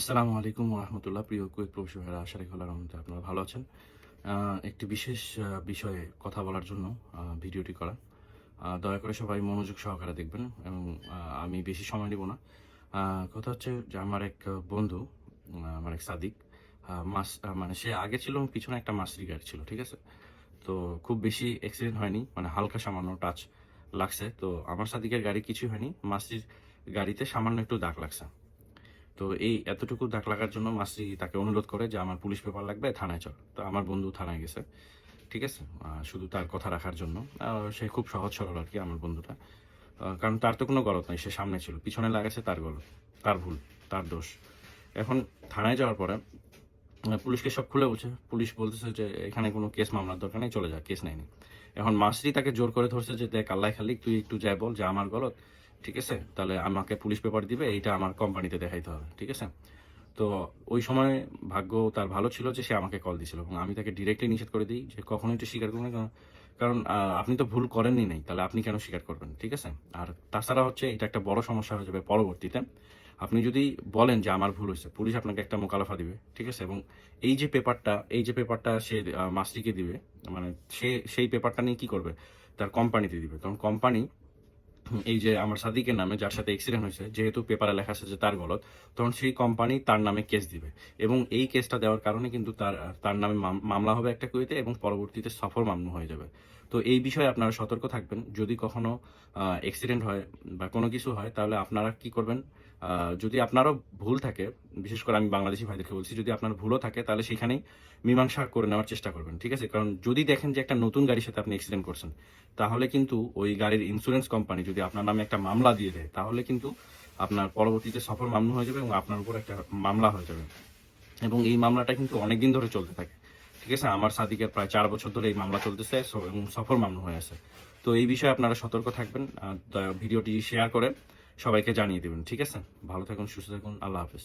আসসালামু আলাইকুম রহমতুল্লাহ। প্রিয় কুয়েত প্রবাসী ভাইরা আশা রাখি রহমতে আপনারা ভালো আছেন। একটি বিশেষ বিষয়ে কথা বলার জন্য ভিডিওটি করা। দয়া করে সবাই মনোযোগ সহকারে দেখবেন এবং আমি বেশি সময় নেব না। কথা হচ্ছে যে আমার এক বন্ধু আমার এক সাদিক মাস মানে সে আগে ছিল পিছনে একটা মাসরি গাড়ি ছিল, ঠিক আছে? তো খুব বেশি অ্যাক্সিডেন্ট হয়নি মানে হালকা সামান্য টাচ লাগছে। তো আমার সাদিকের গাড়ি কিছুই হয়নি মাসরির গাড়িতে সামান্য একটু দাগ লাগছে। তো এই এতটুকু দাগ লাগার জন্য মাসি তাকে অনুরোধ করে যে আমার পুলিশ পেপার লাগবে, থানায় চল। তো আমার বন্ধু থানায় গেছে। ঠিক আছে? শুধু তার কথা রাখার জন্য। সে খুব সহজ সরল আর কি আমার বন্ধুটা। কারণ তার তো কোনো গলত নাই, সে সামনে ছিল। পিছনে লাগাছে তার গলত, তার ভুল, তার দোষ। এখন থানায় যাওয়ার পরে পুলিশকে সব খুলে বলছে। পুলিশ বলতেছে যে এখানে কোনো কেস মামলার দরকার নেই, চলে যা, কেস নেয়নি। এখন মাসরি তাকে জোর করে ধরছে যে দেখ আল্লাহ খালিক, তুই একটু যাই বল যে আমার গলত। ঠিক আছে? তাহলে আমাকে পুলিশ পেপার দিবে এইটা আমার কোম্পানিতে দেখাইতে হবে ঠিক আছে? তো ওই সময় ভাগ্য তার ভালো ছিল যে সে আমাকে কল দিছিল এবং আমি তাকে ডিরেক্টলি নিষেধ করে দিই যে কখনোই তো স্বীকার করবেন না কারণ- আপনি তো ভুল করেননি নাই তাহলে আপনি কেন স্বীকার করবেন ঠিক আছে? আর তাছাড়া হচ্ছে এটা একটা বড় সমস্যা হয়ে যাবে পরবর্তীতে। আপনি যদি বলেন যে আমার ভুল হয়েছে পুলিশ আপনাকে একটা মোকালাফা দিবে ঠিক আছে? এবং এই যে পেপারটা এই যে পেপারটা সে আহ, মাসরিকে দিবে মানে সে সেই পেপারটা নিয়ে কি করবে? তার কোম্পানিতে দিবে। কারণ কোম্পানি এই যে আমার সাদিকের নামে, যার সাথে অ্যাক্সিডেন্ট হয়েছে, যেহেতু পেপারে লেখা আছে যে তার গলত, তখন সেই কোম্পানি তার নামে কেস দিবে। এবং এই কেসটা দেওয়ার কারণে কিন্তু তার তার নামে মামলা হবে একটা কুয়েতে এবং পরবর্তীতে সফর মামলা হয়ে যাবে। তো এই বিষয়ে আপনারা সতর্ক থাকবেন। যদি কখনো অ্যাক্সিডেন্ট হয় বা কোনো কিছু হয়, তাহলে আপনারা কি করবেন? যদি আপনারও ভুল থাকে, বিশেষ করে আমি বাংলাদেশি ভাইদেরকে বলছি, যদি আপনার ভুলও থাকে, তাহলে সেখানেই মীমাংসা করে নেওয়ার চেষ্টা করবেন, ঠিক আছে? কারণ যদি দেখেন যে একটা নতুন গাড়ির সাথে আপনি অ্যাক্সিডেন্ট করছেন, তাহলে কিন্তু ওই গাড়ির ইন্স্যুরেন্স কোম্পানি যদি আপনার নামে একটা মামলা দিয়ে দেয়, তাহলে কিন্তু আপনার পরবর্তীতে সফর মামলা হয়ে যাবে এবং আপনার উপর একটা মামলা হয়ে যাবে। এবং এই মামলাটা কিন্তু অনেকদিন ধরে চলতে থাকে, ঠিক আছে? আমার সাদিকের প্রায় চার বছর ধরে এই মামলা চলতেছে এবং সফর মামলা হয়ে আছে। তো এই বিষয়ে আপনারা সতর্ক থাকবেন ভিডিওটি শেয়ার করে সবাইকে জানিয়ে দেবেন ঠিক আছে? ভালো থাকুন সুস্থ থাকুন আল্লাহ হাফেজ।